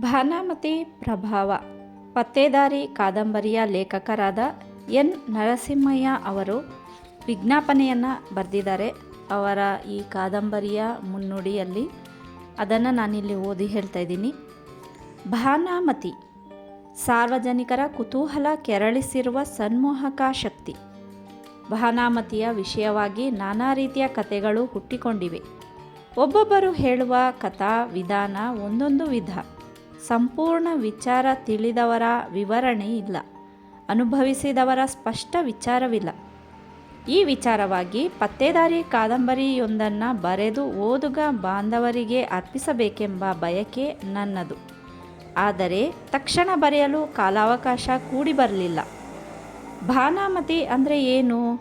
ಭಾನಾಮತಿ ಪ್ರಭಾವ. ಪತ್ತೇದಾರಿ ಕಾದಂಬರಿಯ ಲೇಖಕರಾದ ಎನ್. ನರಸಿಂಹಯ್ಯ ಅವರು ವಿಜ್ಞಾಪನೆಯನ್ನು ಬರೆದಿದ್ದಾರೆ. ಅವರ ಈ ಕಾದಂಬರಿಯ ಮುನ್ನುಡಿಯಲ್ಲಿ ಅದನ್ನು ನಾನಿಲ್ಲಿ ಓದಿ ಹೇಳ್ತಾ ಇದ್ದೀನಿ. ಭಾನಾಮತಿ ಸಾರ್ವಜನಿಕರ ಕುತೂಹಲ ಕೆರಳಿಸಿರುವ ಸನ್ಮೋಹಕ ಶಕ್ತಿ. ಭಾನಾಮತಿಯ ವಿಷಯವಾಗಿ ನಾನಾ ರೀತಿಯ ಕಥೆಗಳು ಹುಟ್ಟಿಕೊಂಡಿವೆ. ಒಬ್ಬೊಬ್ಬರು ಹೇಳುವ ಕಥಾ ವಿಧಾನ ಒಂದೊಂದು ವಿಧ. ಸಂಪೂರ್ಣ ವಿಚಾರ ತಿಳಿದವರ ವಿವರಣೆ ಇಲ್ಲ. ಅನುಭವಿಸಿದವರ ಸ್ಪಷ್ಟ ವಿಚಾರವಿಲ್ಲ. ಈ ವಿಚಾರವಾಗಿ ಪತ್ತೇದಾರಿ ಕಾದಂಬರಿಯೊಂದನ್ನು ಬರೆದು ಓದುಗ ಬಾಂಧವರಿಗೆ ಅರ್ಪಿಸಬೇಕೆಂಬ ಬಯಕೆ ನನ್ನದು. ಆದರೆ ತಕ್ಷಣ ಬರೆಯಲು ಕಾಲಾವಕಾಶ ಕೂಡಿ ಬರಲಿಲ್ಲ. ಭಾನಾಮತಿ ಅಂದರೆ ಏನು?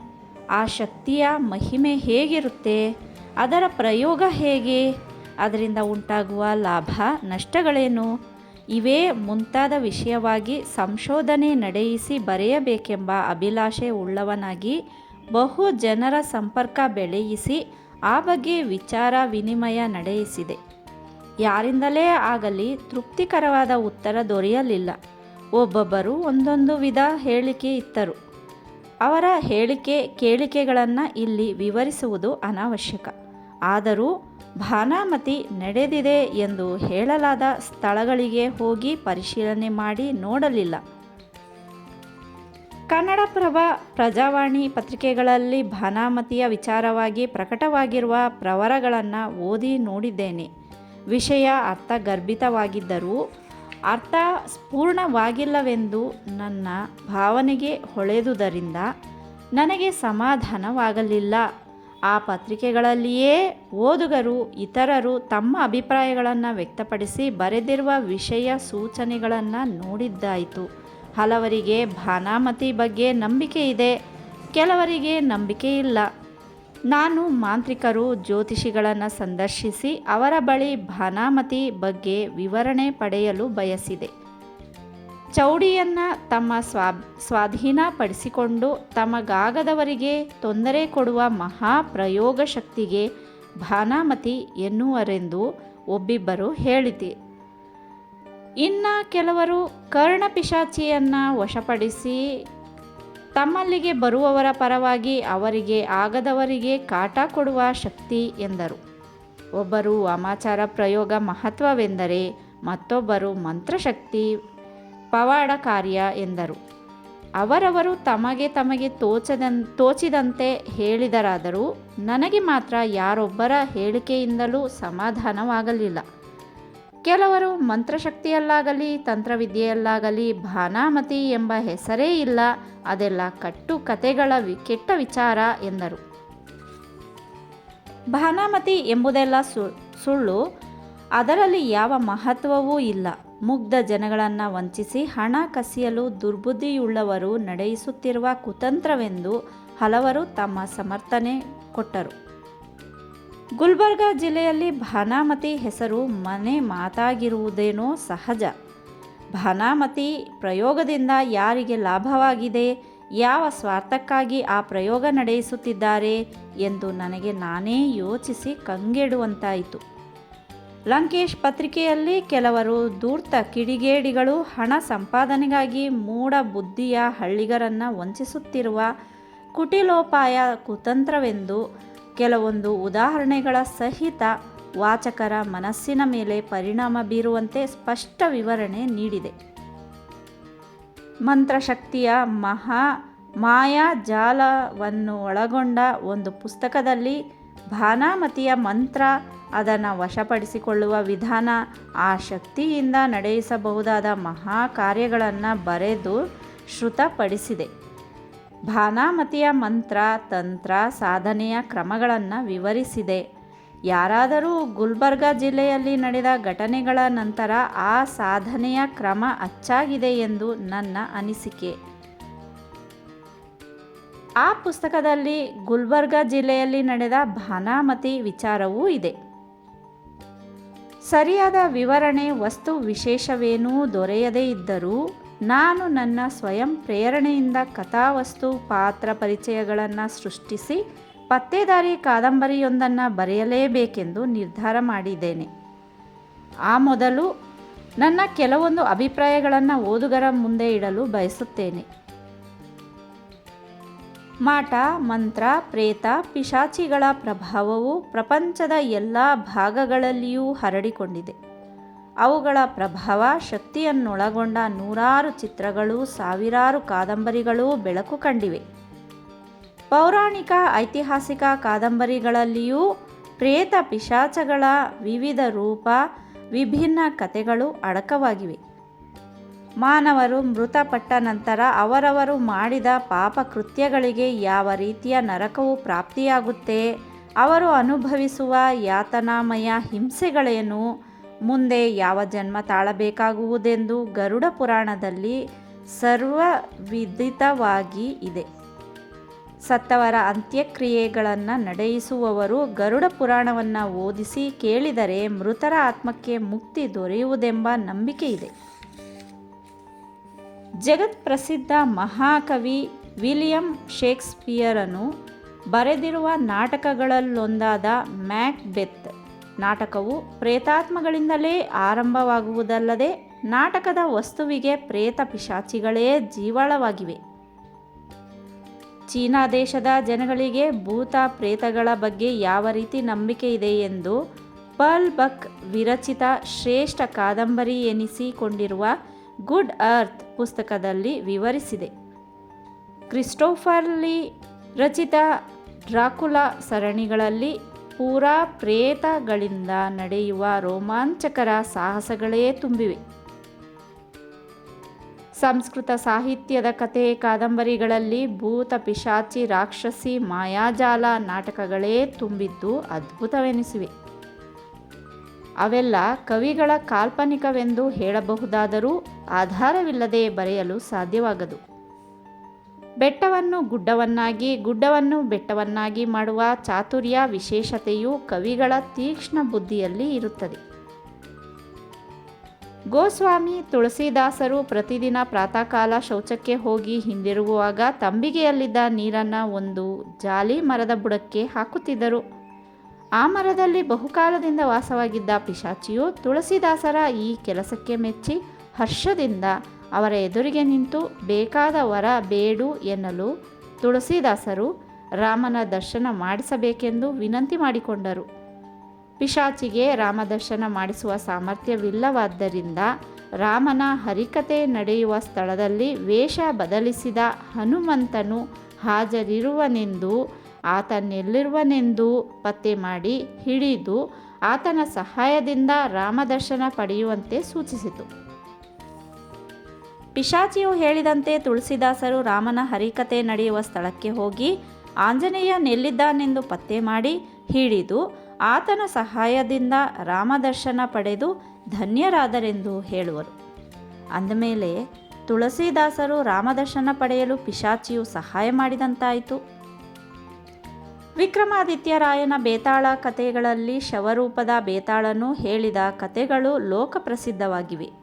ಆ ಶಕ್ತಿಯ ಮಹಿಮೆ ಹೇಗಿರುತ್ತೆ? ಅದರ ಪ್ರಯೋಗ ಹೇಗೆ? ಅದರಿಂದ ಉಂಟಾಗುವ ಲಾಭ, ನಷ್ಟಗಳೇನು? ಇವೇ ಮುಂತಾದ ವಿಷಯವಾಗಿ ಸಂಶೋಧನೆ ನಡೆಯಿಸಿ ಬರೆಯಬೇಕೆಂಬ ಅಭಿಲಾಷೆ ಉಳ್ಳವನಾಗಿ ಬಹು ಜನರ ಸಂಪರ್ಕ ಬೆಳೆಯಿಸಿ ಆ ಬಗ್ಗೆ ವಿಚಾರ ವಿನಿಮಯ ನಡೆಯಿಸಿದೆ. ಯಾರಿಂದಲೇ ಆಗಲಿ ತೃಪ್ತಿಕರವಾದ ಉತ್ತರ ದೊರೆಯಲಿಲ್ಲ. ಒಬ್ಬೊಬ್ಬರು ಒಂದೊಂದು ವಿಧ ಹೇಳಿಕೆ ಇತ್ತರು. ಅವರ ಹೇಳಿಕೆ ಕೇಳಿಕೆಗಳನ್ನು ಇಲ್ಲಿ ವಿವರಿಸುವುದು ಅನಾವಶ್ಯಕ. ಆದರೂ ಭಾನಾಮತಿ ನಡೆದಿದೆ ಎಂದು ಹೇಳಲಾದ ಸ್ಥಳಗಳಿಗೆ ಹೋಗಿ ಪರಿಶೀಲನೆ ಮಾಡಿ ನೋಡಲಿಲ್ಲ. ಕನ್ನಡಪ್ರಭ ಪ್ರಜಾವಾಣಿ ಪತ್ರಿಕೆಗಳಲ್ಲಿ ಭಾನಾಮತಿಯ ವಿಚಾರವಾಗಿ ಪ್ರಕಟವಾಗಿರುವ ಪ್ರವರಗಳನ್ನು ಓದಿ ನೋಡಿದ್ದೇನೆ. ವಿಷಯ ಅರ್ಥಗರ್ಭಿತವಾಗಿದ್ದರೂ ಅರ್ಥ ಪೂರ್ಣವಾಗಿಲ್ಲವೆಂದು ನನ್ನ ಭಾವನೆಗೆ ಹೊಳೆದುದರಿಂದ ನನಗೆ ಸಮಾಧಾನವಾಗಲಿಲ್ಲ. ಆ ಪತ್ರಿಕೆಗಳಲ್ಲಿಯೇ ಓದುಗರು, ಇತರರು ತಮ್ಮ ಅಭಿಪ್ರಾಯಗಳನ್ನು ವ್ಯಕ್ತಪಡಿಸಿ ಬರೆದಿರುವ ವಿಷಯ ಸೂಚನೆಗಳನ್ನು ನೋಡಿದ್ದಾಯಿತು. ಹಲವರಿಗೆ ಭಾನಾಮತಿ ಬಗ್ಗೆ ನಂಬಿಕೆ ಇದೆ, ಕೆಲವರಿಗೆ ನಂಬಿಕೆ ಇಲ್ಲ. ನಾನು ಮಾಂತ್ರಿಕರು, ಜ್ಯೋತಿಷಿಗಳನ್ನು ಸಂದರ್ಶಿಸಿ ಅವರ ಬಳಿ ಭಾನಾಮತಿ ಬಗ್ಗೆ ವಿವರಣೆ ಪಡೆಯಲು ಬಯಸಿದೆ. ಚೌಡಿಯನ್ನು ತಮ್ಮ ಸ್ವಾ, ಸ್ವಾಧೀನಪಡಿಸಿಕೊಂಡು ತಮಗಾಗದವರಿಗೆ ತೊಂದರೆ ಕೊಡುವ ಮಹಾಪ್ರಯೋಗ ಶಕ್ತಿಗೆ ಭಾನಾಮತಿ ಎನ್ನುವರೆಂದು ಒಬ್ಬಿಬ್ಬರು ಹೇಳಿದೆ ಇನ್ನು ಕೆಲವರು ಕರ್ಣಪಿಶಾಚಿಯನ್ನು ವಶಪಡಿಸಿ ತಮ್ಮಲ್ಲಿಗೆ ಬರುವವರ ಪರವಾಗಿ ಅವರಿಗೆ ಆಗದವರಿಗೆ ಕಾಟ ಕೊಡುವ ಶಕ್ತಿ ಎಂದರು. ಒಬ್ಬರು ವಾಮಾಚಾರ ಪ್ರಯೋಗ ಮಹತ್ವವೆಂದರೆ ಮತ್ತೊಬ್ಬರು ಮಂತ್ರಶಕ್ತಿ ಪವಾಡ ಕಾರ್ಯ ಎಂದರು. ಅವರವರು ತಮಗೆ ತಮಗೆ ತೋಚದನ್, ತೋಚಿದಂತೆ ಹೇಳಿದರಾದರೂ ನನಗೆ ಮಾತ್ರ ಯಾರೊಬ್ಬರ ಹೇಳಿಕೆಯಿಂದಲೂ ಸಮಾಧಾನವಾಗಲಿಲ್ಲ. ಕೆಲವರು ಮಂತ್ರಶಕ್ತಿಯಲ್ಲಾಗಲಿ, ತಂತ್ರವಿದ್ಯೆಯಲ್ಲಾಗಲಿ, ಭಾನಾಮತಿ ಎಂಬ ಹೆಸರೇ ಇಲ್ಲ, ಅದೆಲ್ಲ ಕಟ್ಟು ಕತೆಗಳ ವಿ, ಕೆಟ್ಟ ವಿಚಾರ ಎಂದರು. ಭಾನಾಮತಿ ಎಂಬುದೆಲ್ಲ ಸುಳ್ಳು, ಅದರಲ್ಲಿ ಯಾವ ಮಹತ್ವವೂ ಇಲ್ಲ. ಮುಗ್ಧ ಜನಗಳನ್ನು ವಂಚಿಸಿ ಹಣ ಕಸಿಯಲು ದುರ್ಬುದ್ಧಿಯುಳ್ಳವರು ನಡೆಯಿಸುತ್ತಿರುವ ಕುತಂತ್ರವೆಂದು ಹಲವರು ತಮ್ಮ ಸಮರ್ಥನೆ ಕೊಟ್ಟರು. ಗುಲ್ಬರ್ಗಾ ಜಿಲ್ಲೆಯಲ್ಲಿ ಭಾನಾಮತಿ ಹೆಸರು ಮನೆ ಮಾತಾಗಿರುವುದೇನೋ ಸಹಜ. ಭಾನಾಮತಿ ಪ್ರಯೋಗದಿಂದ ಯಾರಿಗೆ ಲಾಭವಾಗಿದೆ, ಯಾವ ಸ್ವಾರ್ಥಕ್ಕಾಗಿ ಆ ಪ್ರಯೋಗ ನಡೆಯಿಸುತ್ತಿದ್ದಾರೆ ಎಂದು ನನಗೆ ನಾನೇ ಯೋಚಿಸಿ ಕಂಗೆಡುವಂತಾಯಿತು. ಲಂಕೇಶ್ ಪತ್ರಿಕೆಯಲ್ಲಿ ಕೆಲವರು ಧೂರ್ತ ಕಿಡಿಗೇಡಿಗಳು ಹಣ ಸಂಪಾದನೆಗಾಗಿ ಮೂಢ ಬುದ್ಧಿಯ ಹಳ್ಳಿಗರನ್ನು ವಂಚಿಸುತ್ತಿರುವ ಕುಟಿಲೋಪಾಯ ಕುತಂತ್ರವೆಂದು ಕೆಲವೊಂದು ಉದಾಹರಣೆಗಳ ಸಹಿತ ವಾಚಕರ ಮನಸ್ಸಿನ ಮೇಲೆ ಪರಿಣಾಮ ಬೀರುವಂತೆ ಸ್ಪಷ್ಟ ವಿವರಣೆ ನೀಡಿದೆ. ಮಂತ್ರಶಕ್ತಿಯ ಮಹಾ ಮಾಯಾ ಜಾಲವನ್ನು ಒಳಗೊಂಡ ಒಂದು ಪುಸ್ತಕದಲ್ಲಿ ಭಾನಾಮತಿಯ ಮಂತ್ರ ಅದನ್ನು ವಶಪಡಿಸಿಕೊಳ್ಳುವ ವಿಧಾನ ಆ ಶಕ್ತಿಯಿಂದ ನಡೆಯಿಸಬಹುದಾದ ಮಹಾ ಕಾರ್ಯಗಳನ್ನು ಬರೆದು ಶ್ರುತಪಡಿಸಿದೆ. ಭಾನಾಮತಿಯ ಮಂತ್ರ, ತಂತ್ರ, ಸಾಧನೆಯ ಕ್ರಮಗಳನ್ನು ವಿವರಿಸಿದೆ. ಯಾರಾದರೂ ಗುಲ್ಬರ್ಗಾ ಜಿಲ್ಲೆಯಲ್ಲಿ ನಡೆದ ಘಟನೆಗಳ ನಂತರ ಆ ಸಾಧನೆಯ ಕ್ರಮ ಅಚ್ಚಾಗಿದೆ ಎಂದು ನನ್ನ ಅನಿಸಿಕೆ. ಆ ಪುಸ್ತಕದಲ್ಲಿ ಗುಲ್ಬರ್ಗಾ ಜಿಲ್ಲೆಯಲ್ಲಿ ನಡೆದ ಭಾನಾಮತಿ ವಿಚಾರವೂ ಇದೆ. ಸರಿಯಾದ ವಿವರಣೆ, ವಸ್ತು ವಿಶೇಷವೇನೂ ದೊರೆಯದೇ ಇದ್ದರೂ ನಾನು ನನ್ನ ಸ್ವಯಂ ಪ್ರೇರಣೆಯಿಂದ ಕಥಾವಸ್ತು, ಪಾತ್ರ ಪರಿಚಯಗಳನ್ನು ಸೃಷ್ಟಿಸಿ ಪತ್ತೇದಾರಿ ಕಾದಂಬರಿಯೊಂದನ್ನು ಬರೆಯಲೇಬೇಕೆಂದು ನಿರ್ಧಾರ ಮಾಡಿದ್ದೇನೆ. ಆ ಮೊದಲು ನನ್ನ ಕೆಲವೊಂದು ಅಭಿಪ್ರಾಯಗಳನ್ನು ಓದುಗರ ಮುಂದೆ ಇಡಲು ಬಯಸುತ್ತೇನೆ. ಮಾಟ, ಮಂತ್ರ, ಪ್ರೇತ, ಪಿಶಾಚಿಗಳ ಪ್ರಭಾವವು ಪ್ರಪಂಚದ ಎಲ್ಲ ಭಾಗಗಳಲ್ಲಿಯೂ ಹರಡಿಕೊಂಡಿದೆ. ಅವುಗಳ ಪ್ರಭಾವ ಶಕ್ತಿಯನ್ನೊಳಗೊಂಡ ನೂರಾರು ಚಿತ್ರಗಳು, ಸಾವಿರಾರು ಕಾದಂಬರಿಗಳು ಬೆಳಕು ಕಂಡಿವೆ. ಪೌರಾಣಿಕ, ಐತಿಹಾಸಿಕ ಕಾದಂಬರಿಗಳಲ್ಲಿಯೂ ಪ್ರೇತ ಪಿಶಾಚಗಳ ವಿವಿಧ ರೂಪ, ವಿಭಿನ್ನ ಕಥೆಗಳು ಅಡಕವಾಗಿವೆ. ಮಾನವರು ಮೃತಪಟ್ಟ ನಂತರ ಅವರವರು ಮಾಡಿದ ಪಾಪ ಕೃತ್ಯಗಳಿಗೆ ಯಾವ ರೀತಿಯ ನರಕವು ಪ್ರಾಪ್ತಿಯಾಗುತ್ತೆ. ಅವರು ಅನುಭವಿಸುವ ಯಾತನಾಮಯ ಹಿಂಸೆಗಳೇನು? ಮುಂದೆ ಯಾವ ಜನ್ಮ ತಾಳಬೇಕಾಗುವುದೆಂದು ಗರುಡ ಪುರಾಣದಲ್ಲಿ ಸರ್ವವಿದಿತವಾಗಿ ಇದೆ. ಸತ್ತವರ ಅಂತ್ಯಕ್ರಿಯೆಗಳನ್ನು ನಡೆಯಿಸುವವರು ಗರುಡ ಪುರಾಣವನ್ನು ಓದಿಸಿ ಕೇಳಿದರೆ ಮೃತರ ಆತ್ಮಕ್ಕೆ ಮುಕ್ತಿ ದೊರೆಯುವುದೆಂಬ ನಂಬಿಕೆ ಇದೆ. ಜಗತ್ಪ್ರಸಿದ್ಧ ಮಹಾಕವಿ ವಿಲಿಯಂ ಶೇಕ್ಸ್ಪಿಯರನು ಬರೆದಿರುವ ನಾಟಕಗಳಲ್ಲೊಂದಾದ ಮ್ಯಾಕ್ ಬೆತ್ ನಾಟಕವು ಪ್ರೇತಾತ್ಮಗಳಿಂದಲೇ ಆರಂಭವಾಗುವುದಲ್ಲದೆ ನಾಟಕದ ವಸ್ತುವಿಗೆ ಪ್ರೇತ ಪಿಶಾಚಿಗಳೇ ಜೀವಾಳವಾಗಿವೆ. ಚೀನಾ ದೇಶದ ಜನಗಳಿಗೆ ಭೂತ ಪ್ರೇತಗಳ ಬಗ್ಗೆ ಯಾವ ರೀತಿ ನಂಬಿಕೆ ಇದೆ ಎಂದು ಪರ್ಲ್ ಬಕ್ ವಿರಚಿತ ಶ್ರೇಷ್ಠ ಕಾದಂಬರಿ ಎನಿಸಿಕೊಂಡಿರುವ ಗುಡ್ ಅರ್ತ್ ಪುಸ್ತಕದಲ್ಲಿ ವಿವರಿಸಿದೆ. ಕ್ರಿಸ್ಟೋಫರ್ಲಿ ರಚಿತ ಡ್ರಾಕುಲಾ ಸರಣಿಗಳಲ್ಲಿ ಪೂರಾ ಪ್ರೇತಗಳಿಂದ ನಡೆಯುವ ರೋಮಾಂಚಕರ ಸಾಹಸಗಳೇ ತುಂಬಿವೆ. ಸಂಸ್ಕೃತ ಸಾಹಿತ್ಯದ ಕಥೆ ಕಾದಂಬರಿಗಳಲ್ಲಿ ಭೂತ ಪಿಶಾಚಿ ರಾಕ್ಷಸಿ ಮಾಯಾಜಾಲ ನಾಟಕಗಳೇ ತುಂಬಿದ್ದು ಅದ್ಭುತವೆನಿಸಿವೆ. ಅವೆಲ್ಲ ಕವಿಗಳ ಕಾಲ್ಪನಿಕವೆಂದು ಹೇಳಬಹುದಾದರೂ ಆಧಾರವಿಲ್ಲದೆ ಬರೆಯಲು ಸಾಧ್ಯವಾಗದು. ಬೆಟ್ಟವನ್ನು ಗುಡ್ಡವನ್ನಾಗಿ, ಗುಡ್ಡವನ್ನು ಬೆಟ್ಟವನ್ನಾಗಿ ಮಾಡುವ ಚಾತುರ್ಯ, ವಿಶೇಷತೆಯು ಕವಿಗಳ ತೀಕ್ಷ್ಣ ಬುದ್ಧಿಯಲ್ಲಿ ಇರುತ್ತದೆ. ಗೋಸ್ವಾಮಿ ತುಳಸಿದಾಸರು ಪ್ರತಿದಿನ ಪ್ರಾತಃಕಾಲ ಶೌಚಕ್ಕೆ ಹೋಗಿ ಹಿಂದಿರುಗುವಾಗ ತಂಬಿಗೆಯಲ್ಲಿದ್ದ ನೀರನ್ನು ಒಂದು ಜಾಲಿ ಮರದ ಬುಡಕ್ಕೆ ಹಾಕುತ್ತಿದ್ದರು. ಆ ಮರದಲ್ಲಿ ಬಹುಕಾಲದಿಂದ ವಾಸವಾಗಿದ್ದ ಪಿಶಾಚಿಯು ತುಳಸಿದಾಸರ ಈ ಕೆಲಸಕ್ಕೆ ಮೆಚ್ಚಿ ಹರ್ಷದಿಂದ ಅವರ ಎದುರಿಗೆ ನಿಂತು ಬೇಕಾದ ವರ ಬೇಡು ಎನ್ನಲು ತುಳಸಿದಾಸರು ರಾಮನ ದರ್ಶನ ಮಾಡಿಸಬೇಕೆಂದು ವಿನಂತಿ ಮಾಡಿಕೊಂಡರು. ಪಿಶಾಚಿಗೆ ರಾಮದರ್ಶನ ಮಾಡಿಸುವ ಸಾಮರ್ಥ್ಯವಿಲ್ಲವಾದ್ದರಿಂದ ರಾಮನ ಹರಿಕತೆ ನಡೆಯುವ ಸ್ಥಳದಲ್ಲಿ ವೇಷ ಬದಲಿಸಿದ ಹನುಮಂತನು ಹಾಜರಿರುವನೆಂದು, ಆತನೆಲ್ಲಿರುವನೆಂದು ಪತ್ತೆ ಮಾಡಿ ಹಿಡಿದು ಆತನ ಸಹಾಯದಿಂದ ರಾಮದರ್ಶನ ಪಡೆಯುವಂತೆ ಸೂಚಿಸಿತು. ಪಿಶಾಚಿಯು ಹೇಳಿದಂತೆ ತುಳಸಿದಾಸರು ರಾಮನ ಹರಿಕತೆ ನಡೆಯುವ ಸ್ಥಳಕ್ಕೆ ಹೋಗಿ ಆಂಜನೇಯ ನೆಲ್ಲಿದ್ದಾನೆಂದು ಪತ್ತೆ ಮಾಡಿ ಹಿಡಿದು ಆತನ ಸಹಾಯದಿಂದ ರಾಮದರ್ಶನ ಪಡೆದು ಧನ್ಯರಾದರೆಂದು ಹೇಳುವರು. ಅಂದಮೇಲೆ ತುಳಸಿದಾಸರು ರಾಮದರ್ಶನ ಪಡೆಯಲು ಪಿಶಾಚಿಯು ಸಹಾಯ ಮಾಡಿದಂತಾಯಿತು. ವಿಕ್ರಮಾದಿತ್ಯರಾಯನ ಬೇತಾಳ ಕಥೆಗಳಲ್ಲಿ ಶವರೂಪದ ಬೇತಾಳನು ಹೇಳಿದ ಕಥೆಗಳು ಲೋಕಪ್ರಸಿದ್ಧವಾಗಿವೆ.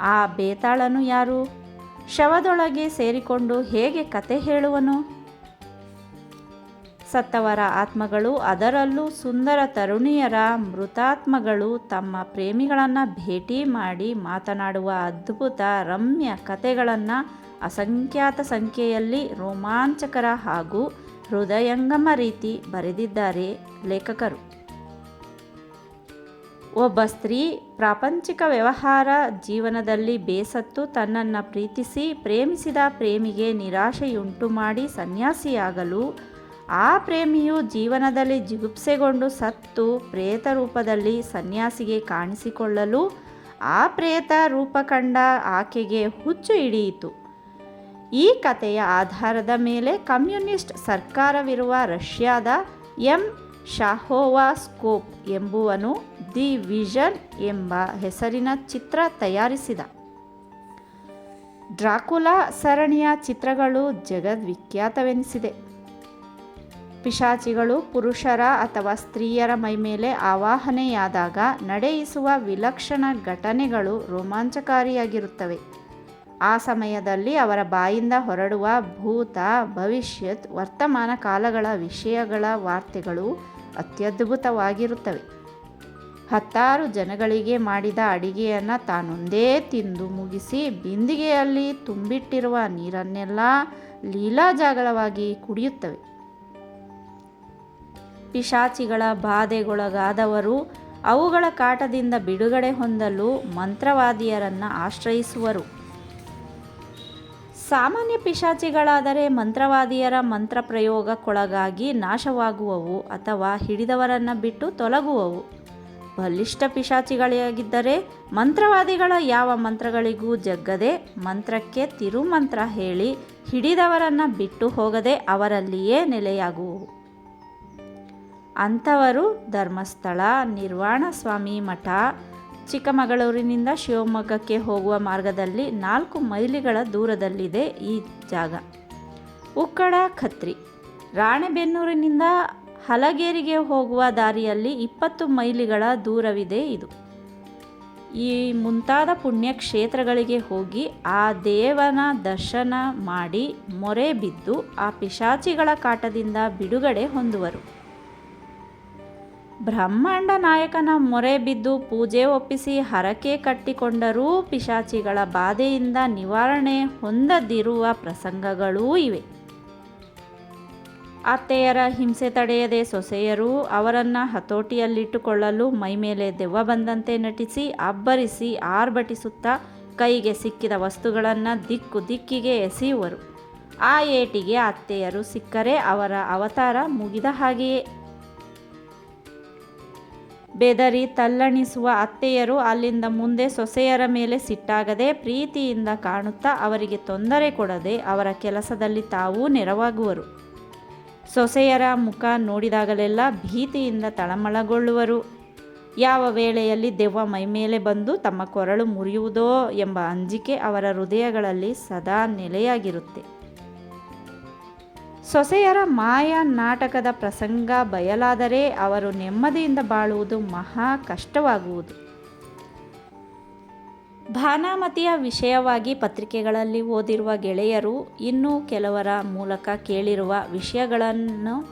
ಆ ಬೇತಾಳನು ಯಾರು? ಶವದೊಳಗೆ ಸೇರಿಕೊಂಡು ಹೇಗೆ ಕತೆ ಹೇಳುವನು? ಸತ್ತವರ ಆತ್ಮಗಳು ಅದರಲ್ಲೂ ಸುಂದರ ತರುಣಿಯರ ಮೃತಾತ್ಮಗಳು ತಮ್ಮ ಪ್ರೇಮಿಗಳನ್ನು ಭೇಟಿ ಮಾಡಿ ಮಾತನಾಡುವ ಅದ್ಭುತ ರಮ್ಯ ಕಥೆಗಳನ್ನು ಅಸಂಖ್ಯಾತ ಸಂಖ್ಯೆಯಲ್ಲಿ ರೋಮಾಂಚಕರ ಹಾಗೂ ಹೃದಯಂಗಮ ರೀತಿ ಬರೆದಿದ್ದಾರೆ ಲೇಖಕರು. ಒಬ್ಬ ಸ್ತ್ರೀ ಪ್ರಾಪಂಚಿಕ ವ್ಯವಹಾರ ಜೀವನದಲ್ಲಿ ಬೇಸತ್ತು ತನ್ನನ್ನು ಪ್ರೀತಿಸಿ ಪ್ರೇಮಿಸಿದ ಪ್ರೇಮಿಗೆ ನಿರಾಶೆಯುಂಟು ಮಾಡಿ ಸನ್ಯಾಸಿಯಾಗಲು, ಆ ಪ್ರೇಮಿಯು ಜೀವನದಲ್ಲಿ ಜಿಗುಪ್ಸೆಗೊಂಡು ಸತ್ತು ಪ್ರೇತ ರೂಪದಲ್ಲಿ ಸನ್ಯಾಸಿಗೆ ಕಾಣಿಸಿಕೊಳ್ಳಲು, ಆ ಪ್ರೇತ ರೂಪ ಕಂಡ ಆಕೆಗೆ ಹುಚ್ಚು ಹಿಡಿಯಿತು. ಈ ಕಥೆಯ ಆಧಾರದ ಮೇಲೆ ಕಮ್ಯುನಿಸ್ಟ್ ಸರ್ಕಾರವಿರುವ ರಷ್ಯಾದ ಎಂ ಶಾಹೋವಾಸ್ಕೋಪ್ ಎಂಬುವನು ದಿ ವಿಷನ್ ಎಂಬ ಹೆಸರಿನ ಚಿತ್ರ ತಯಾರಿಸಿದ. ಡ್ರಾಕುಲಾ ಸರಣಿಯ ಚಿತ್ರಗಳು ಜಗದ್ವಿಖ್ಯಾತವೆನಿಸಿದೆ ಪಿಶಾಚಿಗಳು ಪುರುಷರ ಅಥವಾ ಸ್ತ್ರೀಯರ ಮೈಮೇಲೆ ಆವಾಹನೆಯಾದಾಗ ನಡೆಯಿಸುವ ವಿಲಕ್ಷಣ ಘಟನೆಗಳು ರೋಮಾಂಚಕಾರಿಯಾಗಿರುತ್ತವೆ. ಆ ಸಮಯದಲ್ಲಿ ಅವರ ಬಾಯಿಂದ ಹೊರಡುವ ಭೂತ, ಭವಿಷ್ಯತ್, ವರ್ತಮಾನ ಕಾಲಗಳ ವಿಷಯಗಳ ವಾರ್ತೆಗಳು ಅತ್ಯದ್ಭುತವಾಗಿರುತ್ತವೆ. ಹತ್ತಾರು ಜನಗಳಿಗೆ ಮಾಡಿದ ಅಡಿಗೆಯನ್ನು ತಾನೊಂದೇ ತಿಂದು ಮುಗಿಸಿ ಬಿಂದಿಗೆಯಲ್ಲಿ ತುಂಬಿಟ್ಟಿರುವ ನೀರನ್ನೆಲ್ಲ ಲೀಲಾಜಾಗಳವಾಗಿ ಕುಡಿಯುತ್ತವೆ. ಪಿಶಾಚಿಗಳ ಬಾಧೆಗೊಳಗಾದವರು ಅವುಗಳ ಕಾಟದಿಂದ ಬಿಡುಗಡೆ ಹೊಂದಲು ಮಂತ್ರವಾದಿಯರನ್ನು ಆಶ್ರಯಿಸುವರು. ಸಾಮಾನ್ಯ ಪಿಶಾಚಿಗಳಾದರೆ ಮಂತ್ರವಾದಿಯರ ಮಂತ್ರ ಪ್ರಯೋಗಕ್ಕೊಳಗಾಗಿ ನಾಶವಾಗುವವು ಅಥವಾ ಹಿಡಿದವರನ್ನು ಬಿಟ್ಟು ತೊಲಗುವವು. ಬಲಿಷ್ಠ ಪಿಶಾಚಿಗಳಾಗಿದ್ದರೆ ಮಂತ್ರವಾದಿಗಳ ಯಾವ ಮಂತ್ರಗಳಿಗೂ ಜಗ್ಗದೆ ಮಂತ್ರಕ್ಕೆ ತಿರುಮಂತ್ರ ಹೇಳಿ ಹಿಡಿದವರನ್ನು ಬಿಟ್ಟು ಹೋಗದೆ ಅವರಲ್ಲಿಯೇ ನೆಲೆಯಾಗುವು. ಅಂಥವರು ಧರ್ಮಸ್ಥಳ ನಿರ್ವಾಣ ಸ್ವಾಮಿ ಮಠ, ಚಿಕ್ಕಮಗಳೂರಿನಿಂದ ಶಿವಮೊಗ್ಗಕ್ಕೆ ಹೋಗುವ ಮಾರ್ಗದಲ್ಲಿ ನಾಲ್ಕು ಮೈಲಿಗಳ ದೂರದಲ್ಲಿದೆ ಈ ಜಾಗ. ಉಕ್ಕಡ ಖತ್ರಿ, ರಾಣೆಬೆನ್ನೂರಿನಿಂದ ಹಲಗೇರಿಗೆ ಹೋಗುವ ದಾರಿಯಲ್ಲಿ ಇಪ್ಪತ್ತು ಮೈಲಿಗಳ ದೂರವಿದೆ ಇದು. ಈ ಮುಂತಾದ ಪುಣ್ಯಕ್ಷೇತ್ರಗಳಿಗೆ ಹೋಗಿ ಆ ದೇವನ ದರ್ಶನ ಮಾಡಿ ಮೊರೆ ಬಿದ್ದು ಆ ಪಿಶಾಚಿಗಳ ಕಾಟದಿಂದ ಬಿಡುಗಡೆ ಹೊಂದುವರು. ಬ್ರಹ್ಮಾಂಡ ನಾಯಕನ ಮೊರೆ ಬಿದ್ದು ಪೂಜೆ ಒಪ್ಪಿಸಿ ಹರಕೆ ಕಟ್ಟಿಕೊಂಡರೂ ಪಿಶಾಚಿಗಳ ಬಾಧೆಯಿಂದ ನಿವಾರಣೆ ಹೊಂದದಿರುವ ಪ್ರಸಂಗಗಳೂ ಇವೆ. ಅತ್ತೆಯರ ಹಿಂಸೆ ತಡೆಯದೆ ಸೊಸೆಯರು ಅವರನ್ನು ಹತೋಟಿಯಲ್ಲಿಟ್ಟುಕೊಳ್ಳಲು ಮೈಮೇಲೆ ದೆವ್ವ ಬಂದಂತೆ ನಟಿಸಿ, ಅಬ್ಬರಿಸಿ, ಆರ್ಭಟಿಸುತ್ತಾ ಕೈಗೆ ಸಿಕ್ಕಿದ ವಸ್ತುಗಳನ್ನು ದಿಕ್ಕು ದಿಕ್ಕಿಗೆ ಎಸೆಯುವರು. ಆ ಏಟಿಗೆ ಅತ್ತೆಯರು ಸಿಕ್ಕರೆ ಅವರ ಅವತಾರ ಮುಗಿದ ಹಾಗೆಯೇ. ಬೆದರಿ ತಲ್ಲಣಿಸುವ ಅತ್ತೆಯರು ಅಲ್ಲಿಂದ ಮುಂದೆ ಸೊಸೆಯರ ಮೇಲೆ ಸಿಟ್ಟಾಗದೆ ಪ್ರೀತಿಯಿಂದ ಕಾಣುತ್ತಾ ಅವರಿಗೆ ತೊಂದರೆ ಕೊಡದೆ ಅವರ ಕೆಲಸದಲ್ಲಿ ತಾವೂ ನೆರವಾಗುವರು. ಸೊಸೆಯರ ಮುಖ ನೋಡಿದಾಗಲೆಲ್ಲ ಭೀತಿಯಿಂದ ತಳಮಳಗೊಳ್ಳುವರು. ಯಾವ ವೇಳೆಯಲ್ಲಿ ದೆವ್ವ ಮೈಮೇಲೆ ಬಂದು ತಮ್ಮ ಕೊರಳು ಮುರಿಯುವುದೋ ಎಂಬ ಅಂಜಿಕೆ ಅವರ ಹೃದಯಗಳಲ್ಲಿ ಸದಾ ನೆಲೆಯಾಗಿರುತ್ತೆ. ಸೊಸೆಯರ ಮಾಯಾ ನಾಟಕದ ಪ್ರಸಂಗ ಬಯಲಾದರೆ ಅವರು ನೆಮ್ಮದಿಯಿಂದ ಬಾಳುವುದು ಮಹಾ ಕಷ್ಟವಾಗುವುದು. ಭಾನಾಮತಿಯ ವಿಷಯವಾಗಿ ಪತ್ರಿಕೆಗಳಲ್ಲಿ ಓದಿರುವ ಗೆಳೆಯರು ಇನ್ನೂ ಕೆಲವರ ಮೂಲಕ ಕೇಳಿರುವ ವಿಷಯಗಳನ್ನು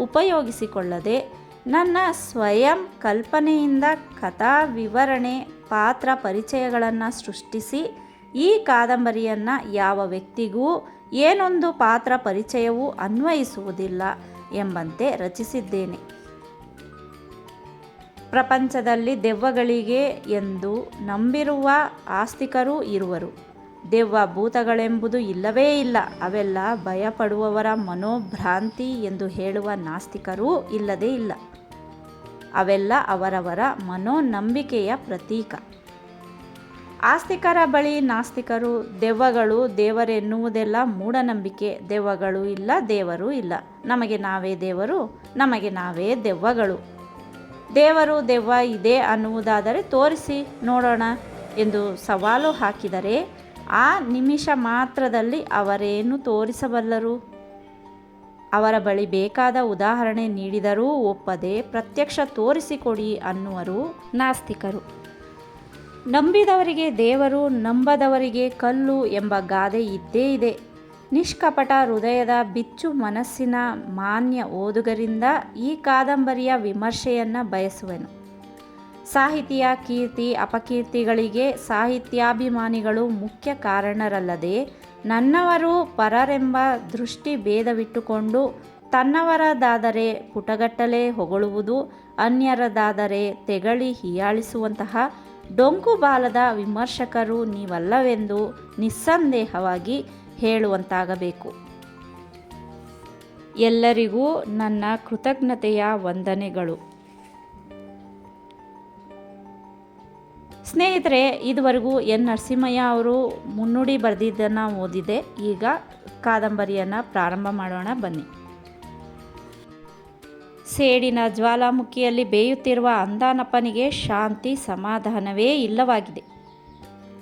ಉಪಯೋಗಿಸಿಕೊಳ್ಳದೆ ನನ್ನ ಸ್ವಯಂ ಕಲ್ಪನೆಯಿಂದ ಕಥಾ ವಿವರಣೆ, ಪಾತ್ರ, ಪರಿಚಯಗಳನ್ನು ಸೃಷ್ಟಿಸಿ ಈ ಕಾದಂಬರಿಯನ್ನು ಯಾವ ವ್ಯಕ್ತಿಗೂ ಏನೊಂದು ಪಾತ್ರ, ಪರಿಚಯವೂ ಅನ್ವಯಿಸುವುದಿಲ್ಲ ಎಂಬಂತೆ ರಚಿಸಿದ್ದೇನೆ. ಪ್ರಪಂಚದಲ್ಲಿ ದೆವ್ವಗಳಿಗೆ ಎಂದು ನಂಬಿರುವ ಆಸ್ತಿಕರೂ ಇರುವರು. ದೆವ್ವ ಭೂತಗಳೆಂಬುದು ಇಲ್ಲವೇ ಇಲ್ಲ. ಅವೆಲ್ಲ ಭಯಪಡುವವರ ಮನೋಭ್ರಾಂತಿ ಎಂದು ಹೇಳುವ ನಾಸ್ತಿಕರೂ ಇಲ್ಲದೇ ಇಲ್ಲ. ಅವೆಲ್ಲ ಅವರವರ ಮನೋನಂಬಿಕೆಯ ಪ್ರತೀಕ. ಆಸ್ತಿಕರ ಬಳಿ ನಾಸ್ತಿಕರು, ದೆವ್ವಗಳು ದೇವರೆನ್ನುವುದೆಲ್ಲ ಮೂಢನಂಬಿಕೆ. ದೆವ್ವಗಳು ಇಲ್ಲ, ದೇವರು ಇಲ್ಲ. ನಮಗೆ ನಾವೇ ದೇವರು, ನಮಗೆ ನಾವೇ ದೆವ್ವಗಳು. ದೇವರು ದೆವ್ವ ಇದೆ ಅನ್ನುವುದಾದರೆ ತೋರಿಸಿ ನೋಡೋಣ ಎಂದು ಸವಾಲು ಹಾಕಿದರೆ, ಆ ನಿಮಿಷ ಮಾತ್ರದಲ್ಲಿ ಅವರೇನು ತೋರಿಸಬಲ್ಲರು? ಅವರ ಬಳಿ ಬೇಕಾದ ಉದಾಹರಣೆ ನೀಡಿದರೂ ಒಪ್ಪದೆ ಪ್ರತ್ಯಕ್ಷ ತೋರಿಸಿಕೊಡಿ ಅನ್ನುವರು ನಾಸ್ತಿಕರು. ನಂಬಿದವರಿಗೆ ದೇವರು, ನಂಬದವರಿಗೆ ಕಲ್ಲು ಎಂಬ ಗಾದೆ ಇದ್ದೇ ಇದೆ. ನಿಷ್ಕಪಟ ಹೃದಯದ ಬಿಚ್ಚು ಮನಸ್ಸಿನ ಮಾನ್ಯ ಓದುಗರಿಂದ ಈ ಕಾದಂಬರಿಯ ವಿಮರ್ಶೆಯನ್ನು ಬಯಸುವೆನು. ಸಾಹಿತಿಯ, ಕೀರ್ತಿ, ಅಪಕೀರ್ತಿಗಳಿಗೆ ಸಾಹಿತ್ಯಾಭಿಮಾನಿಗಳು ಮುಖ್ಯ ಕಾರಣರಲ್ಲದೆ ನನ್ನವರು ಪರರೆಂಬ ದೃಷ್ಟಿ ಭೇದವಿಟ್ಟುಕೊಂಡು ತನ್ನವರದಾದರೆ ಪುಟಗಟ್ಟಲೆ ಹೊಗಳುವುದು, ಅನ್ಯರದಾದರೆ ತೆಗಳಿ ಹೀಯಾಳಿಸುವಂತಹ ಡೊಂಕು ಬಾಲದ ವಿಮರ್ಶಕರು ನೀವಲ್ಲವೆಂದು ನಿಸ್ಸಂದೇಹವಾಗಿ ಹೇಳುವಂತಾಗಬೇಕು. ಎಲ್ಲರಿಗೂ ನನ್ನ ಕೃತಜ್ಞತೆಯ ವಂದನೆಗಳು. ಸ್ನೇಹಿತರೆ, ಇದುವರೆಗೂ ಎನ್. ನರಸಿಂಹಯ್ಯ ಅವರು ಮುನ್ನುಡಿ ಬರೆದಿದ್ದನ್ನು ಓದಿದೆ. ಈಗ ಕಾದಂಬರಿಯನ್ನು ಪ್ರಾರಂಭ ಮಾಡೋಣ, ಬನ್ನಿ. ಸೇಡಿನ ಜ್ವಾಲಾಮುಖಿಯಲ್ಲಿ ಬೇಯುತ್ತಿರುವ ಅಂದಾನಪ್ಪನಿಗೆ ಶಾಂತಿ ಸಮಾಧಾನವೇ ಇಲ್ಲವಾಗಿದೆ.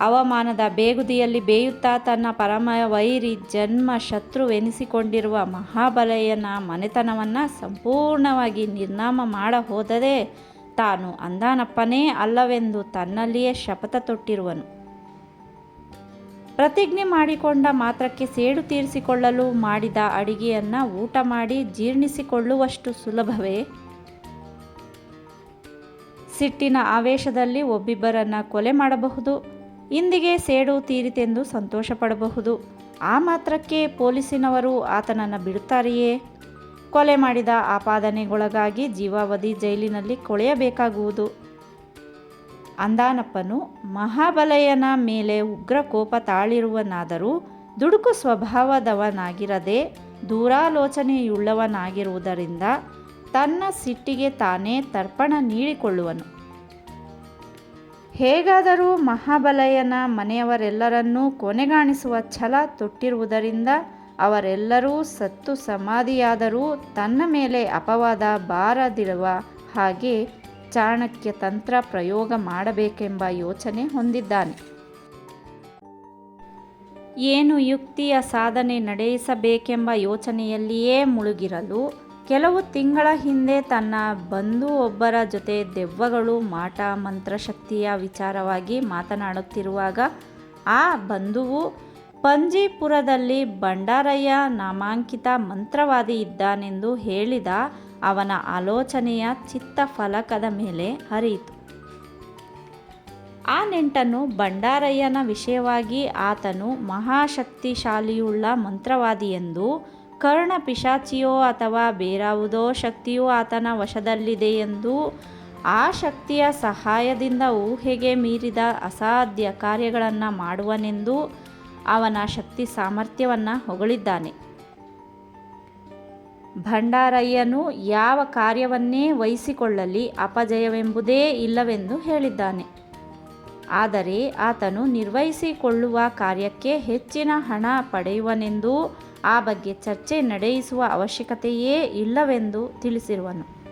ಅವಮಾನದ ಬೇಗುದಿಯಲ್ಲಿ ಬೇಯುತ್ತಾ ತನ್ನ ಪರಮ ವೈರಿ ಜನ್ಮ ಶತ್ರುವೆನಿಸಿಕೊಂಡಿರುವ ಮಹಾಬಲಯನ ಮನೆತನವನ್ನು ಸಂಪೂರ್ಣವಾಗಿ ನಿರ್ನಾಮ ಮಾಡ ಹೋದರೆ ತಾನು ಅಂದಾನಪ್ಪನೇ ಅಲ್ಲವೆಂದು ತನ್ನಲ್ಲಿಯೇ ಶಪಥ ತೊಟ್ಟಿರುವನು. ಪ್ರತಿಜ್ಞೆ ಮಾಡಿಕೊಂಡ ಮಾತ್ರಕ್ಕೆ ಸೇಡು ತೀರಿಸಿಕೊಳ್ಳಲು ಮಾಡಿದ ಅಡಿಗೆಯನ್ನು ಊಟ ಮಾಡಿ ಜೀರ್ಣಿಸಿಕೊಳ್ಳುವಷ್ಟು ಸುಲಭವೇ? ಸಿಟ್ಟಿನ ಆವೇಶದಲ್ಲಿ ಒಬ್ಬಿಬ್ಬರನ್ನು ಕೊಲೆ ಮಾಡಬಹುದು. ಇಂದಿಗೆ ಸೇಡು ತೀರಿತೆಂದು ಸಂತೋಷ ಪಡಬಹುದು ಆ ಮಾತ್ರಕ್ಕೆ ಪೊಲೀಸಿನವರು ಆತನನ್ನು ಬಿಡುತ್ತಾರೆಯೇ? ಕೊಲೆ ಮಾಡಿದ ಆಪಾದನೆಗೊಳಗಾಗಿ ಜೀವಾವಧಿ ಜೈಲಿನಲ್ಲಿ ಕೊಳೆಯಬೇಕಾಗುವುದು. ಅಂದಾನಪ್ಪನು, ಮಹಾಬಲಯನ ಮೇಲೆ ಉಗ್ರ ಕೋಪ ತಾಳಿರುವನಾದರೂ ದುಡುಕು ಸ್ವಭಾವದವನಾಗಿರದೆ ದೂರಾಲೋಚನೆಯುಳ್ಳವನಾಗಿರುವುದರಿಂದ ತನ್ನ ಸಿಟ್ಟಿಗೆ ತಾನೇ ತರ್ಪಣ ನೀಡಿಕೊಳ್ಳುವನು. ಹೇಗಾದರೂ ಮಹಾಬಲಯನ ಮನೆಯವರೆಲ್ಲರನ್ನೂ ಕೊನೆಗಾಣಿಸುವ ಛಲ ತೊಟ್ಟಿರುವುದರಿಂದ ಅವರೆಲ್ಲರೂ ಸತ್ತು ಸಮಾಧಿಯಾದರೂ ತನ್ನ ಮೇಲೆ ಅಪವಾದ ಬಾರದಿರುವ ಹಾಗೆ ಚಾಣಕ್ಯ ತಂತ್ರ ಪ್ರಯೋಗ ಮಾಡಬೇಕೆಂಬ ಯೋಚನೆ ಹೊಂದಿದ್ದಾನೆ. ಏನು ಯುಕ್ತಿಯ ಸಾಧನೆ ನಡೆಸಬೇಕೆಂಬ ಯೋಚನೆಯಲ್ಲಿಯೇ ಮುಳುಗಿರಲು ಕೆಲವು ತಿಂಗಳ ಹಿಂದೆ ತನ್ನ ಬಂಧು ಒಬ್ಬರ ಜೊತೆ ದೆವ್ವಗಳು ಮಾಟ ಮಂತ್ರಶಕ್ತಿಯ ವಿಚಾರವಾಗಿ ಮಾತನಾಡುತ್ತಿರುವಾಗ, ಆ ಬಂಧುವು ಪಂಜೀಪುರದಲ್ಲಿ ಭಂಡಾರಯ್ಯ ನಾಮಾಂಕಿತ ಮಂತ್ರವಾದಿ ಇದ್ದಾನೆಂದು ಹೇಳಿದ ಅವನ ಆಲೋಚನೆಯ ಚಿತ್ತ ಫಲಕದ ಮೇಲೆ ಹರಿಯಿತು. ಆ ನೆಂಟನ್ನು ಭಂಡಾರಯ್ಯನ ವಿಷಯವಾಗಿ ಆತನು ಮಹಾಶಕ್ತಿಶಾಲಿಯುಳ್ಳ ಮಂತ್ರವಾದಿಯೆಂದು ಕರ್ಣ ಪಿಶಾಚಿಯೋ ಅಥವಾ ಬೇರಾವುದೋ ಶಕ್ತಿಯೋ ಆತನ ವಶದಲ್ಲಿದೆ ಎಂದು ಆ ಶಕ್ತಿಯ ಸಹಾಯದಿಂದ ಊಹೆಗೆ ಮೀರಿದ ಅಸಾಧ್ಯ ಕಾರ್ಯಗಳನ್ನು ಮಾಡುವನೆಂದು ಅವನ ಶಕ್ತಿ ಸಾಮರ್ಥ್ಯವನ್ನು ಹೊಗಳಿದ್ದಾನೆ. ಭಂಡಾರಯ್ಯನು ಯಾವ ಕಾರ್ಯವನ್ನೇ ವಹಿಸಿಕೊಳ್ಳಲಿ ಅಪಜಯವೆಂಬುದೇ ಇಲ್ಲವೆಂದು ಹೇಳಿದ್ದಾನೆ. ಆದರೆ ಆತನು ನಿರ್ವಹಿಸಿಕೊಳ್ಳುವ ಕಾರ್ಯಕ್ಕೆ ಹೆಚ್ಚಿನ ಹಣ ಪಡೆಯುವನೆಂದೂ ಆ ಬಗ್ಗೆ ಚರ್ಚೆ ನಡೆಯಿಸುವ ಅವಶ್ಯಕತೆಯೇ ಇಲ್ಲವೆಂದು ತಿಳಿಸಿರುವನು.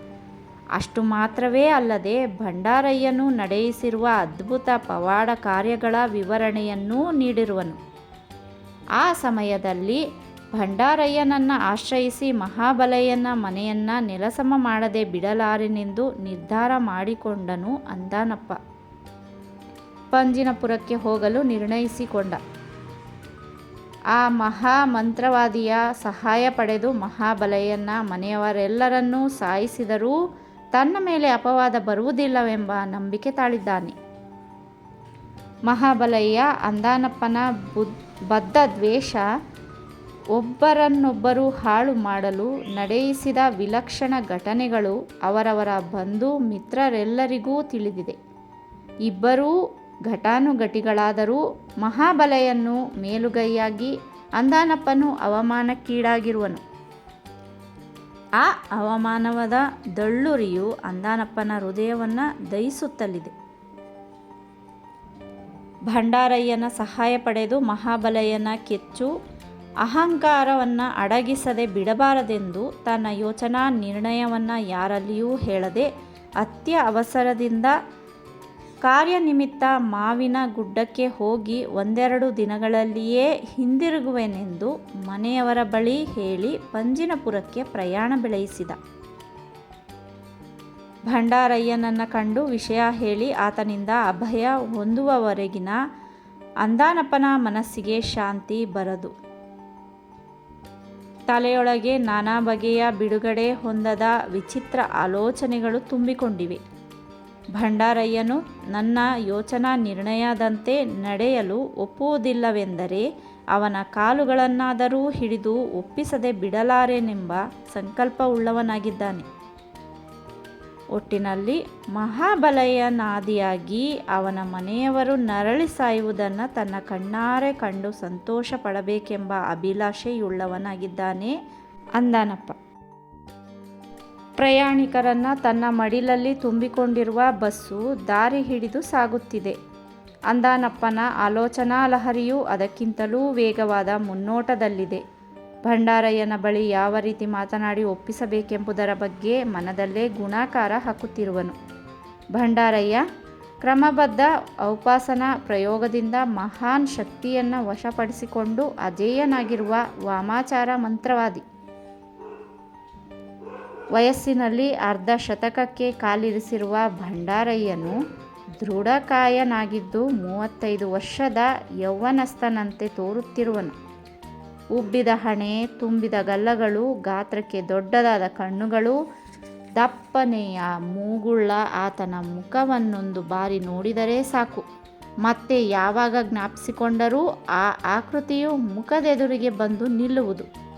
ಅಷ್ಟು ಮಾತ್ರವೇ ಅಲ್ಲದೆ ಭಂಡಾರಯ್ಯನು ನಡೆಯಿಸಿರುವ ಅದ್ಭುತ ಪವಾಡ ಕಾರ್ಯಗಳ ವಿವರಣೆಯನ್ನೂ ನೀಡಿರುವನು. ಆ ಸಮಯದಲ್ಲಿ ಭಂಡಾರಯ್ಯನನ್ನು ಆಶ್ರಯಿಸಿ ಮಹಾಬಲಯ್ಯನ ಮನೆಯನ್ನು ನೆಲಸಮ ಮಾಡದೆ ಬಿಡಲಾರೆನೆಂದು ನಿರ್ಧಾರ ಮಾಡಿಕೊಂಡನು ಅಂದಾನಪ್ಪ. ಪಂಜಿನಪುರಕ್ಕೆ ಹೋಗಲು ನಿರ್ಣಯಿಸಿಕೊಂಡ. ಆ ಮಹಾ ಮಂತ್ರವಾದಿಯ ಸಹಾಯ ಪಡೆದು ಮಹಾಬಲಯ್ಯನ ಮನೆಯವರೆಲ್ಲರನ್ನೂ ಸಾಯಿಸಿದರೂ ತನ್ನ ಮೇಲೆ ಅಪವಾದ ಬರುವುದಿಲ್ಲವೆಂಬ ನಂಬಿಕೆ ತಾಳಿದ್ದಾನೆ. ಮಹಾಬಲಯ್ಯ ಅಂದಾನಪ್ಪನ ಬುದ್, ಬದ್ಧ ದ್ವೇಷ ಒಬ್ಬರನ್ನೊಬ್ಬರು ಹಾಳು ಮಾಡಲು ನಡೆಯಿಸಿದ ವಿಲಕ್ಷಣ ಘಟನೆಗಳು ಅವರವರ ಬಂಧು ಮಿತ್ರರೆಲ್ಲರಿಗೂ ತಿಳಿದಿದೆ. ಇಬ್ಬರೂ ಘಟಾನುಘಟಿಗಳಾದರೂ ಮಹಾಬಲೆಯನ್ನು ಮೇಲುಗೈಯಾಗಿ ಅಂದಾನಪ್ಪನು ಅವಮಾನಕ್ಕೀಡಾಗಿರುವನು. ಆ ಅವಮಾನವದ ದಳ್ಳುರಿಯು ಅಂದಾನಪ್ಪನ ಹೃದಯವನ್ನು ದಹಿಸುತ್ತಲಿದೆ. ಭಂಡಾರಯ್ಯನ ಸಹಾಯ ಪಡೆದು ಮಹಾಬಲಯ್ಯನ ಕೆಚ್ಚು ಅಹಂಕಾರವನ್ನು ಅಡಗಿಸದೆ ಬಿಡಬಾರದೆಂದು ತನ್ನ ಯೋಚನಾ ನಿರ್ಣಯವನ್ನು ಯಾರಲ್ಲಿಯೂ ಹೇಳದೆ ಅತ್ಯ ಅವಸರದಿಂದ ಕಾರ್ಯನಿಮಿತ್ತ ಮಾವಿನ ಗುಡ್ಡಕ್ಕೆ ಹೋಗಿ ಒಂದೆರಡು ದಿನಗಳಲ್ಲಿಯೇ ಹಿಂದಿರುಗುವೆನೆಂದು ಮನೆಯವರ ಬಳಿ ಹೇಳಿ ಪಂಜಿನಪುರಕ್ಕೆ ಪ್ರಯಾಣ ಬೆಳೆಯಿಸಿದ. ಭಂಡಾರಯ್ಯನನ್ನು ಕಂಡು ವಿಷಯ ಹೇಳಿ ಆತನಿಂದ ಅಭಯ ಹೊಂದುವವರೆಗಿನ ಅಂದಾನಪ್ಪನ ಮನಸ್ಸಿಗೆ ಶಾಂತಿ ಬರದು. ತಲೆಯೊಳಗೆ ನಾನಾ ಬಗೆಯ ಬಿಡುಗಡೆ ಹೊಂದದ ವಿಚಿತ್ರ ಆಲೋಚನೆಗಳು ತುಂಬಿಕೊಂಡಿವೆ. ಭಂಡಾರಯ್ಯನು, ನನ್ನ ಯೋಚನಾ ನಿರ್ಣಯದಂತೆ ನಡೆಯಲು ಒಪ್ಪುವುದಿಲ್ಲವೆಂದರೆ ಅವನ ಕಾಲುಗಳನ್ನಾದರೂ ಹಿಡಿದು ಒಪ್ಪಿಸದೆ ಬಿಡಲಾರೆನೆಂಬ ಸಂಕಲ್ಪವುಳ್ಳವನಾಗಿದ್ದಾನೆ. ಒಟ್ಟಿನಲ್ಲಿ ಮಹಾಬಲಯನಾದಿಯಾಗಿ ಅವನ ಮನೆಯವರು ನರಳಿ ಸಾಯುವುದನ್ನು ತನ್ನ ಕಣ್ಣಾರೆ ಕಂಡು ಸಂತೋಷ ಪಡಬೇಕೆಂಬ ಅಭಿಲಾಷೆಯುಳ್ಳವನಾಗಿದ್ದಾನೆ ಅಂದಾನಪ್ಪ. ಪ್ರಯಾಣಿಕರನ್ನು ತನ್ನ ಮಡಿಲಲ್ಲಿ ತುಂಬಿಕೊಂಡಿರುವ ಬಸ್ಸು ದಾರಿ ಹಿಡಿದು ಸಾಗುತ್ತಿದೆ. ಅಂದಾನಪ್ಪನ ಆಲೋಚನಾ ಲಹರಿಯು ಅದಕ್ಕಿಂತಲೂ ವೇಗವಾದ ಮುನ್ನೋಟದಲ್ಲಿದೆ. ಭಂಡಾರಯ್ಯನ ಬಳಿ ಯಾವ ರೀತಿ ಮಾತನಾಡಿ ಒಪ್ಪಿಸಬೇಕೆಂಬುದರ ಬಗ್ಗೆ ಮನದಲ್ಲೇ ಗುಣಾಕಾರ ಹಾಕುತ್ತಿರುವನು. ಭಂಡಾರಯ್ಯ, ಕ್ರಮಬದ್ಧ ಔಪಾಸನಾ ಪ್ರಯೋಗದಿಂದ ಮಹಾನ್ ಶಕ್ತಿಯನ್ನು ವಶಪಡಿಸಿಕೊಂಡು ಅಜೇಯನಾಗಿರುವ ವಾಮಾಚಾರ ಮಂತ್ರವಾದಿ. ವಯಸ್ಸಿನಲ್ಲಿ ಅರ್ಧ ಶತಕಕ್ಕೆ ಕಾಲಿರಿಸಿರುವ ಭಂಡಾರಯ್ಯನು ದೃಢಕಾಯನಾಗಿದ್ದು ಮೂವತ್ತೈದು ವರ್ಷದ ಯೌವನಸ್ಥನಂತೆ ತೋರುತ್ತಿರುವನು. ಉಬ್ಬಿದ ಹಣೆ, ತುಂಬಿದ ಗಲ್ಲಗಳು, ಗಾತ್ರಕ್ಕೆ ದೊಡ್ಡದಾದ ಕಣ್ಣುಗಳು, ದಪ್ಪನೆಯ ಮೂಗುಳ್ಳ ಆತನ ಮುಖವನ್ನೊಂದು ಬಾರಿ ನೋಡಿದರೆ ಸಾಕು. ಮತ್ತೆ ಯಾವಾಗ ಜ್ಞಾಪಿಸಿಕೊಂಡರೂ ಆ ಆಕೃತಿಯು ಮುಖದೆದುರಿಗೆ ಬಂದು ನಿಲ್ಲುವುದು.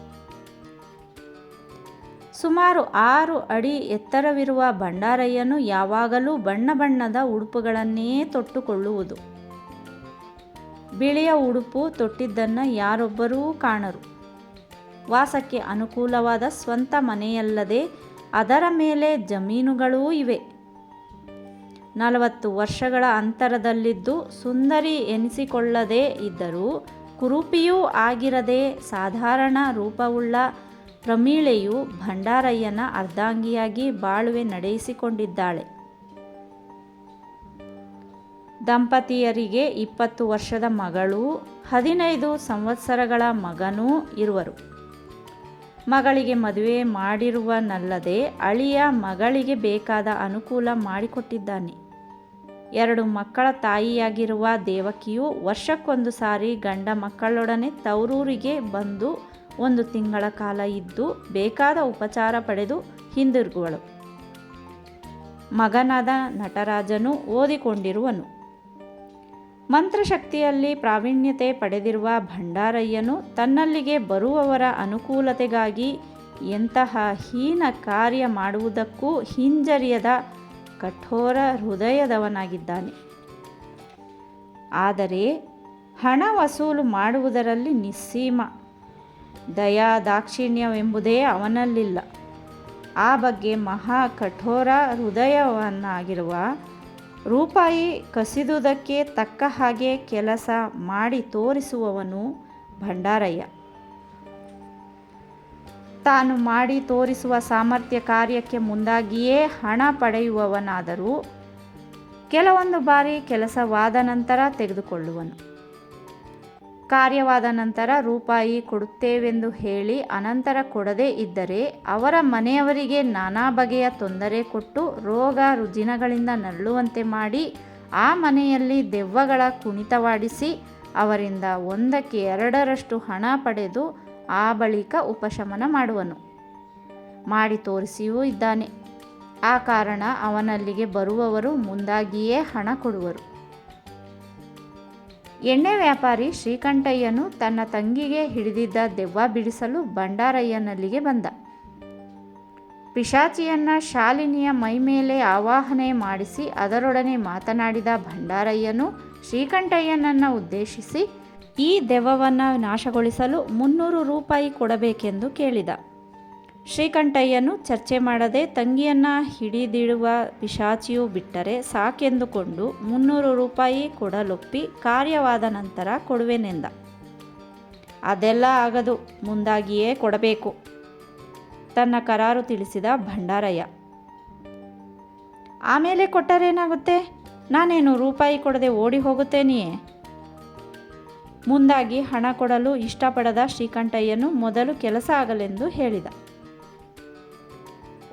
ಸುಮಾರು ಆರು ಅಡಿ ಎತ್ತರವಿರುವ ಭಂಡಾರಯ್ಯನು ಯಾವಾಗಲೂ ಬಣ್ಣ ಬಣ್ಣದ ಉಡುಪುಗಳನ್ನೇ ತೊಟ್ಟುಕೊಳ್ಳುವುದು. ಬಿಳಿಯ ಉಡುಪು ತೊಟ್ಟಿದ್ದನ್ನು ಯಾರೊಬ್ಬರೂ ಕಾಣರು. ವಾಸಕ್ಕೆ ಅನುಕೂಲವಾದ ಸ್ವಂತ ಮನೆಯಲ್ಲದೆ ಅದರ ಮೇಲೆ ಜಮೀನುಗಳೂ ಇವೆ. ನಲವತ್ತು ವರ್ಷಗಳ ಅಂತರದಲ್ಲಿದ್ದು ಸುಂದರಿ ಎನಿಸಿಕೊಳ್ಳದೇ ಇದ್ದರೂ, ಕುರುಪಿಯೂ ಆಗಿರದೆ ಸಾಧಾರಣ ರೂಪವುಳ್ಳ ಪ್ರಮೀಳೆಯು ಭಂಡಾರಯ್ಯನ ಅರ್ಧಾಂಗಿಯಾಗಿ ಬಾಳುವೆ ನಡೆಸಿಕೊಂಡಿದ್ದಾಳೆ ದಂಪತಿಯರಿಗೆ ಇಪ್ಪತ್ತು ವರ್ಷದ ಮಗಳು, ಹದಿನೈದು ಸಂವತ್ಸರಗಳ ಮಗನೂ ಇರುವರು. ಮಗಳಿಗೆ ಮದುವೆ ಮಾಡಿರುವನಲ್ಲದೆ ಅಳಿಯ ಮಗಳಿಗೆ ಬೇಕಾದ ಅನುಕೂಲ ಮಾಡಿಕೊಟ್ಟಿದ್ದಾನೆ. ಎರಡು ಮಕ್ಕಳ ತಾಯಿಯಾಗಿರುವ ದೇವಕಿಯು ವರ್ಷಕ್ಕೊಂದು ಸಾರಿ ಗಂಡ ಮಕ್ಕಳೊಡನೆ ತವರೂರಿಗೆ ಬಂದು ಒಂದು ತಿಂಗಳ ಕಾಲ ಇದ್ದು ಬೇಕಾದ ಉಪಚಾರ ಪಡೆದು ಹಿಂದಿರುಗುವಳು. ಮಗನಾದ ನಟರಾಜನು ಓದಿಕೊಂಡಿರುವನು. ಮಂತ್ರಶಕ್ತಿಯಲ್ಲಿ ಪ್ರಾವೀಣ್ಯತೆ ಪಡೆದಿರುವ ಭಂಡಾರಯ್ಯನು ತನ್ನಲ್ಲಿಗೆ ಬರುವವರ ಅನುಕೂಲತೆಗಾಗಿ ಎಂತಹ ಹೀನ ಕಾರ್ಯ ಮಾಡುವುದಕ್ಕೂ ಹಿಂಜರಿಯದ ಕಠೋರ ಹೃದಯದವನಾಗಿದ್ದಾನೆ. ಆದರೆ ಹಣ ವಸೂಲು ಮಾಡುವುದರಲ್ಲಿ ನಿಸ್ಸೀಮ. ದಯಾ ದಾಕ್ಷಿಣ್ಯವೆಂಬುದೇ ಅವನಲ್ಲಿಲ್ಲ. ಆ ಬಗ್ಗೆ ಮಹಾ ಕಠೋರ ಹೃದಯವನ್ನಾಗಿರುವ ರೂಪಾಯಿ ಕಸಿದುದಕ್ಕೆ ತಕ್ಕ ಹಾಗೆ ಕೆಲಸ ಮಾಡಿ ತೋರಿಸುವವನು ಭಂಡಾರಯ್ಯ. ತಾನು ಮಾಡಿ ತೋರಿಸುವ ಸಾಮರ್ಥ್ಯ ಕಾರ್ಯಕ್ಕೆ ಮುಂದಾಗಿಯೇ ಹಣ ಪಡೆಯುವವನಾದರೂ ಕೆಲವೊಂದು ಬಾರಿ ಕೆಲಸವಾದ ನಂತರ ತೆಗೆದುಕೊಳ್ಳುವನು. ಕಾರ್ಯವಾದ ನಂತರ ರೂಪಾಯಿ ಕೊಡುತ್ತೇವೆಂದು ಹೇಳಿ ಅನಂತರ ಕೊಡದೇ ಇದ್ದರೆ ಅವರ ಮನೆಯವರಿಗೆ ನಾನಾ ಬಗೆಯ ತೊಂದರೆ ಕೊಟ್ಟು ರೋಗ ರುಜಿನಗಳಿಂದ ನರಳುವಂತೆ ಮಾಡಿ ಆ ಮನೆಯಲ್ಲಿ ದೆವ್ವಗಳ ಕುಣಿತವಾಡಿಸಿ ಅವರಿಂದ ಒಂದಕ್ಕೆ ಎರಡರಷ್ಟು ಹಣ ಪಡೆದು ಆ ಬಳಿಕ ಉಪಶಮನ ಮಾಡುವನು. ಮಾಡಿ ತೋರಿಸಿಯೂ ಇದ್ದಾನೆ. ಆ ಕಾರಣ ಅವನಲ್ಲಿಗೆ ಬರುವವರು ಮುಂದಾಗಿಯೇ ಹಣ ಕೊಡುವರು. ಎಣ್ಣೆ ವ್ಯಾಪಾರಿ ಶ್ರೀಕಂಠಯ್ಯನು ತನ್ನ ತಂಗಿಗೆ ಹಿಡಿದಿದ್ದ ದೆವ್ವ ಬಿಡಿಸಲು ಭಂಡಾರಯ್ಯನಲ್ಲಿಗೆ ಬಂದ. ಪಿಶಾಚಿಯನ್ನ ಶಾಲಿನಿಯ ಮೈಮೇಲೆ ಆವಾಹನೆ ಮಾಡಿಸಿ ಅದರೊಡನೆ ಮಾತನಾಡಿದ ಭಂಡಾರಯ್ಯನು ಶ್ರೀಕಂಠಯ್ಯನನ್ನು ಉದ್ದೇಶಿಸಿ, ಈ ದೆವ್ವವನ್ನು ನಾಶಗೊಳಿಸಲು ಮುನ್ನೂರು ರೂಪಾಯಿ ಕೊಡಬೇಕೆಂದು ಕೇಳಿದ. ಶ್ರೀಕಂಠಯ್ಯನು ಚರ್ಚೆ ಮಾಡದೆ ತಂಗಿಯನ್ನು ಹಿಡಿದಿಡುವ ಪಿಶಾಚಿಯು ಬಿಟ್ಟರೆ ಸಾಕೆಂದುಕೊಂಡು ಮುನ್ನೂರು ರೂಪಾಯಿ ಕೊಡಲೊಪ್ಪಿ ಕಾರ್ಯವಾದ ನಂತರ ಕೊಡುವೆನೆಂದ ಅದೆಲ್ಲ ಆಗದು, ಮುಂದಾಗಿಯೇ ಕೊಡಬೇಕು, ತನ್ನ ಕರಾರು ತಿಳಿಸಿದ ಭಂಡಾರಯ್ಯ. ಆಮೇಲೆ ಕೊಟ್ಟರೇನಾಗುತ್ತೆ? ನಾನೇನು ರೂಪಾಯಿ ಕೊಡದೆ ಓಡಿ ಹೋಗುತ್ತೇನೆಯೇ? ಮುಂದಾಗಿ ಹಣ ಕೊಡಲು ಇಷ್ಟಪಡದ ಶ್ರೀಕಂಠಯ್ಯನು ಮೊದಲು ಕೆಲಸ ಆಗಲೆಂದು ಹೇಳಿದ.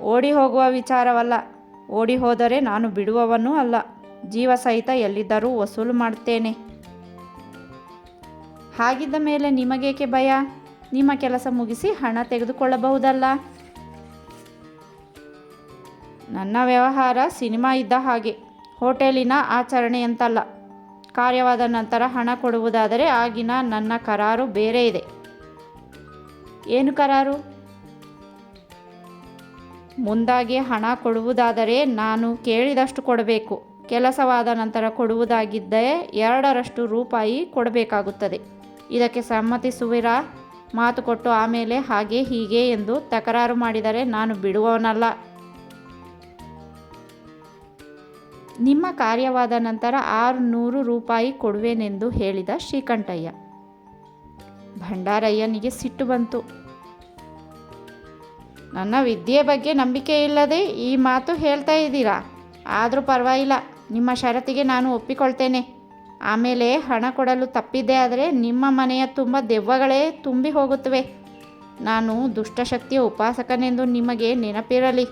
ಓಡಿ ಹೋಗುವ ವಿಚಾರವಲ್ಲ. ಓಡಿ ಹೋದರೆ ನಾನು ಬಿಡುವವನೂ ಅಲ್ಲ. ಜೀವ ಸಹಿತ ಎಲ್ಲಿದ್ದರೂ ವಸೂಲು ಮಾಡ್ತೇನೆ ಹಾಗಿದ್ದ ಮೇಲೆ ನಿಮಗೇಕೆ ಭಯ? ನಿಮ್ಮ ಕೆಲಸ ಮುಗಿಸಿ ಹಣ ತೆಗೆದುಕೊಳ್ಳಬಹುದಲ್ಲ? ನನ್ನ ವ್ಯವಹಾರ ಸಿನಿಮಾ ಇದ್ದ ಹಾಗೆ. ಹೋಟೆಲಿನ ಆಚರಣೆಯಂತಲ್ಲ ಕಾರ್ಯವಾದ ನಂತರ ಹಣ ಕೊಡುವುದಾದರೆ ಆಗಿನ ನನ್ನ ಕರಾರು ಬೇರೆ ಇದೆ. ಏನು ಕರಾರು? ಮುಂದಾಗಿ ಹಣ ಕೊಡುವುದಾದರೆ ನಾನು ಕೇಳಿದಷ್ಟು ಕೊಡಬೇಕು. ಕೆಲಸವಾದ ನಂತರ ಕೊಡುವುದಾಗಿದ್ದರೆ ಎರಡರಷ್ಟು ರೂಪಾಯಿ ಕೊಡಬೇಕಾಗುತ್ತದೆ. ಇದಕ್ಕೆ ಸಮ್ಮತಿಸುವಿರಾ ಮಾತು ಕೊಟ್ಟು ಆಮೇಲೆ ಹಾಗೆ ಹೀಗೆ ಎಂದು ತಕರಾರು ಮಾಡಿದರೆ ನಾನು ಬಿಡುವವನಲ್ಲ. ನಿಮ್ಮ ಕಾರ್ಯವಾದ ನಂತರ ಆರುನೂರು ರೂಪಾಯಿ ಕೊಡುವೆನೆಂದು ಹೇಳಿದ ಶ್ರೀಕಂಠಯ್ಯ. ಭಂಡಾರಯ್ಯನಿಗೆ ಸಿಟ್ಟು ಬಂತು. ನನ್ನ ವಿದ್ಯೆ ಬಗ್ಗೆ ನಂಬಿಕೆ ಇಲ್ಲದೆ ಈ ಮಾತು ಹೇಳ್ತಾ ಇದ್ದೀರಾ? ಆದರೂ ಪರವಾಗಿಲ್ಲ. ನಿಮ್ಮ ಷರತ್ತಿಗೆ ನಾನು ಒಪ್ಪಿಕೊಳ್ತೇನೆ. ಆಮೇಲೆ ಹಣ ಕೊಡಲು ತಪ್ಪಿದ್ದೆ ಆದರೆ ನಿಮ್ಮ ಮನೆಯ ತುಂಬ ದೆವ್ವಗಳೇ ತುಂಬಿ ಹೋಗುತ್ತವೆ. ನಾನು ದುಷ್ಟಶಕ್ತಿಯ ಉಪಾಸಕನೆಂದು ನಿಮಗೆ ನೆನಪಿರಲಿ.